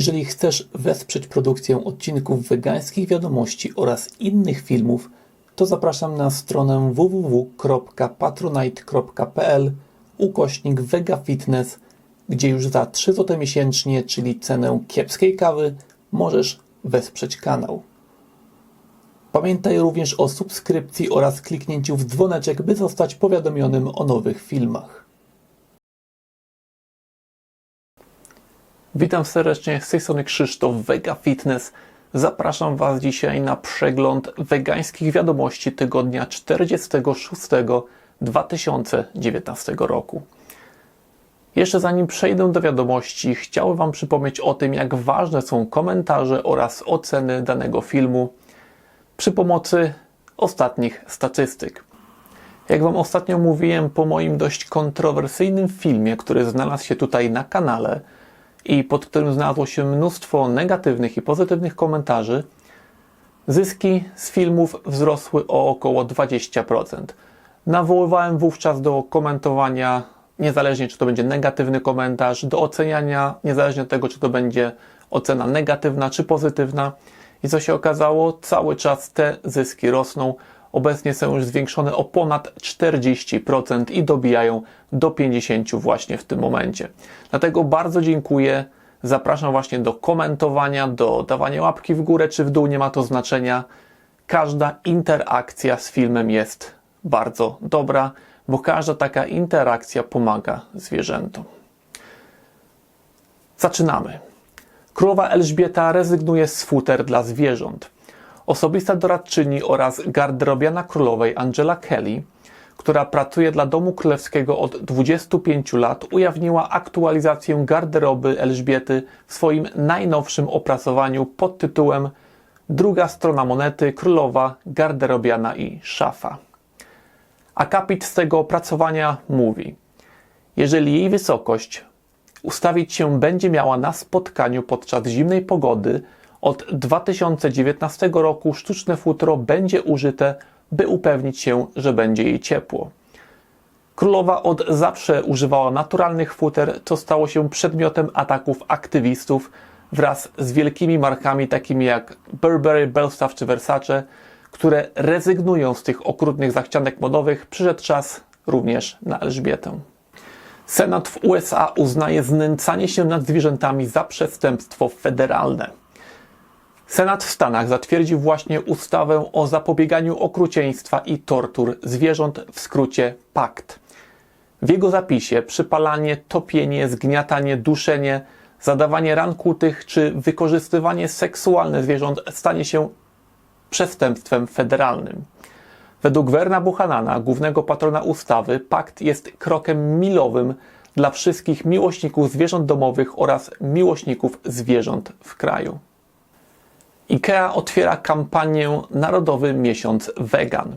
Jeżeli chcesz wesprzeć produkcję odcinków wegańskich wiadomości oraz innych filmów, to zapraszam na stronę www.patronite.pl ukośnik vegafitness, gdzie już za 3 zł miesięcznie, czyli cenę kiepskiej kawy, możesz wesprzeć kanał. Pamiętaj również o subskrypcji oraz kliknięciu w dzwoneczek, by zostać powiadomionym o nowych filmach. Witam serdecznie, z tej strony Krzysztof Vega Fitness. Zapraszam Was dzisiaj na przegląd wegańskich wiadomości tygodnia 46 2019 roku. Jeszcze zanim przejdę do wiadomości, chciałbym Wam przypomnieć o tym, jak ważne są komentarze oraz oceny danego filmu przy pomocy ostatnich statystyk. Jak Wam ostatnio mówiłem, po moim dość kontrowersyjnym filmie, który znalazł się tutaj na kanale i pod którym znalazło się mnóstwo negatywnych i pozytywnych komentarzy, zyski z filmów wzrosły o około 20%. Nawoływałem wówczas do komentowania, niezależnie czy to będzie negatywny komentarz, do oceniania, niezależnie od tego, czy to będzie ocena negatywna czy pozytywna. I co się okazało? Cały czas te zyski rosną. Obecnie są już zwiększone o ponad 40% i dobijają do 50% właśnie w tym momencie. Dlatego bardzo dziękuję. Zapraszam właśnie do komentowania, do dawania łapki w górę czy w dół, nie ma to znaczenia. Każda interakcja z filmem jest bardzo dobra, bo każda taka interakcja pomaga zwierzętom. Zaczynamy. Królowa Elżbieta rezygnuje z futer dla zwierząt. Osobista doradczyni oraz garderobiana królowej Angela Kelly, która pracuje dla Domu Królewskiego od 25 lat, ujawniła aktualizację garderoby Elżbiety w swoim najnowszym opracowaniu pod tytułem Druga strona monety królowa, garderobiana i szafa. Akapit z tego opracowania mówi: Jeżeli jej wysokość ustawić się będzie miała na spotkaniu podczas zimnej pogody, od 2019 roku sztuczne futro będzie użyte, by upewnić się, że będzie jej ciepło. Królowa od zawsze używała naturalnych futer, co stało się przedmiotem ataków aktywistów wraz z wielkimi markami takimi jak Burberry, Belstaff czy Versace, które rezygnują z tych okrutnych zachcianek modowych. Przyszedł czas również na Elżbietę. Senat w USA uznaje znęcanie się nad zwierzętami za przestępstwo federalne. Senat w Stanach zatwierdził właśnie ustawę o zapobieganiu okrucieństwa i tortur zwierząt, w skrócie PACT. W jego zapisie przypalanie, topienie, zgniatanie, duszenie, zadawanie ran kłutych czy wykorzystywanie seksualne zwierząt stanie się przestępstwem federalnym. Według Werna Buchanana, głównego patrona ustawy, pakt jest krokiem milowym dla wszystkich miłośników zwierząt domowych oraz miłośników zwierząt w kraju. IKEA otwiera kampanię Narodowy Miesiąc Vegan.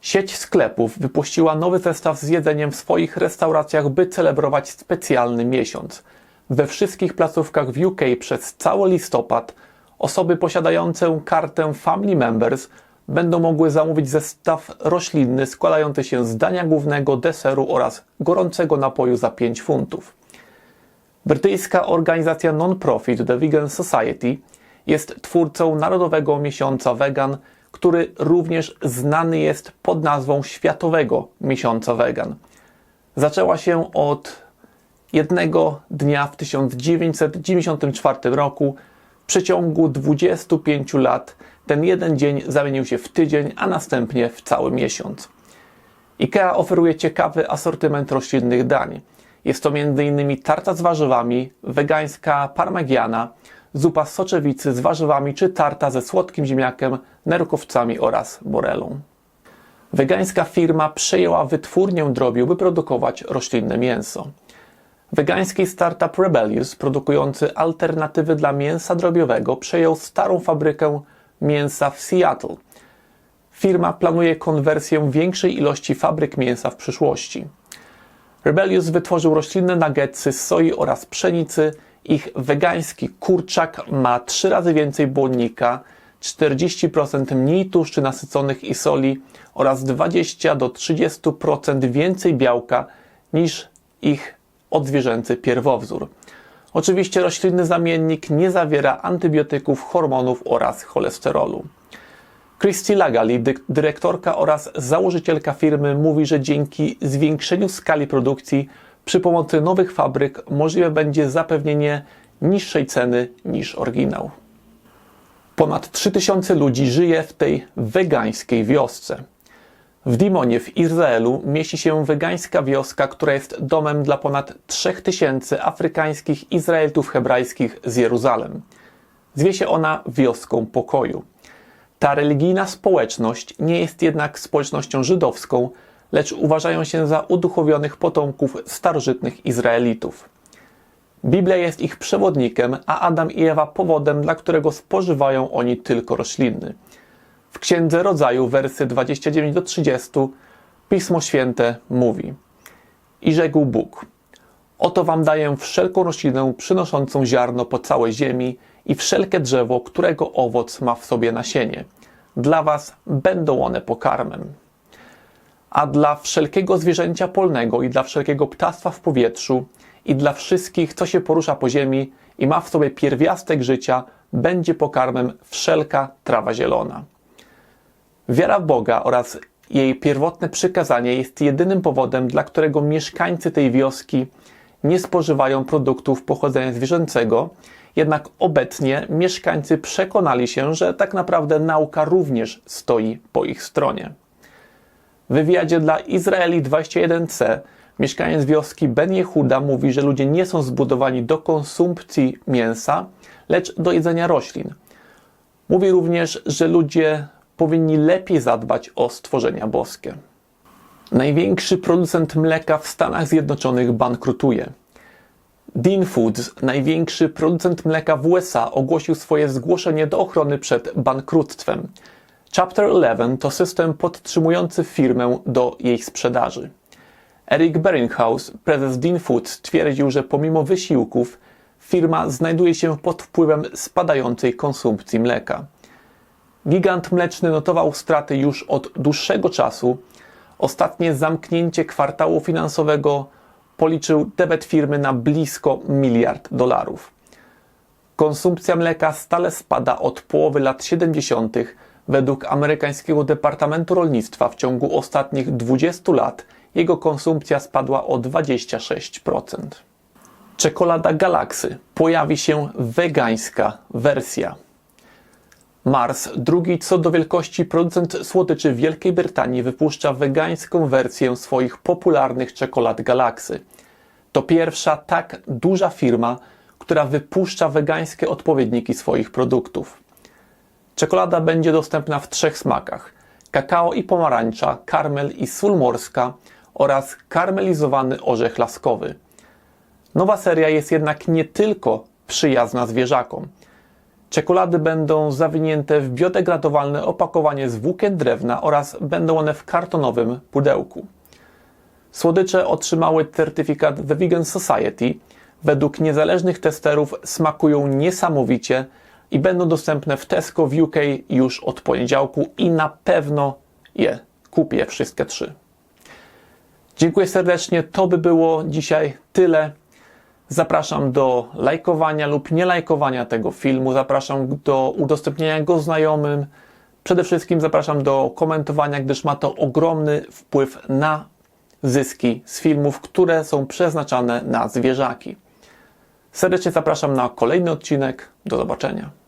Sieć sklepów wypuściła nowy zestaw z jedzeniem w swoich restauracjach, by celebrować specjalny miesiąc. We wszystkich placówkach w UK przez cały listopad osoby posiadające kartę Family Members będą mogły zamówić zestaw roślinny składający się z dania głównego, deseru oraz gorącego napoju za 5 funtów. Brytyjska organizacja non-profit The Vegan Society jest twórcą Narodowego Miesiąca Vegan, który również znany jest pod nazwą Światowego Miesiąca Vegan. Zaczęła się od jednego dnia w 1994 roku. W przeciągu 25 lat ten jeden dzień zamienił się w tydzień, a następnie w cały miesiąc. IKEA oferuje ciekawy asortyment roślinnych dań. Jest to m.in. tarta z warzywami, wegańska parmegiana, zupa z soczewicy z warzywami czy tarta ze słodkim ziemniakiem, nerkowcami oraz morelą. Wegańska firma przejęła wytwórnię drobiu, by produkować roślinne mięso. Wegański startup Rebellious, produkujący alternatywy dla mięsa drobiowego, przejął starą fabrykę mięsa w Seattle. Firma planuje konwersję większej ilości fabryk mięsa w przyszłości. Rebellious wytworzył roślinne nuggetsy z soi oraz pszenicy. Ich wegański kurczak ma 3 razy więcej błonnika, 40% mniej tłuszczy nasyconych i soli oraz 20 do 30% więcej białka niż ich odzwierzęcy pierwowzór. Oczywiście roślinny zamiennik nie zawiera antybiotyków, hormonów oraz cholesterolu. Christy Lagali, dy- dyrektorka oraz założycielka firmy, mówi, że dzięki zwiększeniu skali produkcji przy pomocy nowych fabryk możliwe będzie zapewnienie niższej ceny niż oryginał. Ponad 3000 ludzi żyje w tej wegańskiej wiosce. W Dimonie w Izraelu mieści się wegańska wioska, która jest domem dla ponad 3000 afrykańskich Izraelitów hebrajskich z Jeruzalem. Zwie się ona wioską pokoju. Ta religijna społeczność nie jest jednak społecznością żydowską, lecz uważają się za uduchowionych potomków starożytnych Izraelitów. Biblia jest ich przewodnikiem, a Adam i Ewa powodem, dla którego spożywają oni tylko rośliny. W Księdze Rodzaju, wersy 29 do 30, Pismo Święte mówi: I rzekł Bóg: Oto wam daję wszelką roślinę przynoszącą ziarno po całej ziemi i wszelkie drzewo, którego owoc ma w sobie nasienie. Dla was będą one pokarmem. A dla wszelkiego zwierzęcia polnego i dla wszelkiego ptactwa w powietrzu i dla wszystkich, co się porusza po ziemi i ma w sobie pierwiastek życia, będzie pokarmem wszelka trawa zielona. Wiara w Boga oraz jej pierwotne przykazanie jest jedynym powodem, dla którego mieszkańcy tej wioski nie spożywają produktów pochodzenia zwierzęcego, jednak obecnie mieszkańcy przekonali się, że tak naprawdę nauka również stoi po ich stronie. W wywiadzie dla Izraeli 21c mieszkaniec wioski Ben Jehuda mówi, że ludzie nie są zbudowani do konsumpcji mięsa, lecz do jedzenia roślin. Mówi również, że ludzie powinni lepiej zadbać o stworzenia boskie. Największy producent mleka w Stanach Zjednoczonych bankrutuje. Dean Foods, największy producent mleka w USA, ogłosił swoje zgłoszenie do ochrony przed bankructwem. Chapter 11 to system podtrzymujący firmę do jej sprzedaży. Eric Beringhaus, prezes Dean Foods, twierdził, że pomimo wysiłków firma znajduje się pod wpływem spadającej konsumpcji mleka. Gigant mleczny notował straty już od dłuższego czasu. Ostatnie zamknięcie kwartału finansowego policzył debet firmy na blisko miliard dolarów. Konsumpcja mleka stale spada od połowy lat 70. Według amerykańskiego Departamentu Rolnictwa w ciągu ostatnich 20 lat jego konsumpcja spadła o 26%. Czekolada Galaksy pojawi się wegańska wersja. Mars, drugi co do wielkości producent słodyczy Wielkiej Brytanii, wypuszcza wegańską wersję swoich popularnych czekolad Galaksy. To pierwsza tak duża firma, która wypuszcza wegańskie odpowiedniki swoich produktów. Czekolada będzie dostępna w trzech smakach: kakao i pomarańcza, karmel i sól morska oraz karmelizowany orzech laskowy. Nowa seria jest jednak nie tylko przyjazna zwierzakom. Czekolady będą zawinięte w biodegradowalne opakowanie z włókien drewna oraz będą one w kartonowym pudełku. Słodycze otrzymały certyfikat The Vegan Society. Według niezależnych testerów smakują niesamowicie i będą dostępne w Tesco w UK już od poniedziałku i na pewno je kupię wszystkie trzy. Dziękuję serdecznie. To by było dzisiaj tyle. Zapraszam do lajkowania lub nie lajkowania tego filmu. Zapraszam do udostępniania go znajomym. Przede wszystkim zapraszam do komentowania, gdyż ma to ogromny wpływ na zyski z filmów, które są przeznaczane na zwierzaki. Serdecznie zapraszam na kolejny odcinek. Do zobaczenia.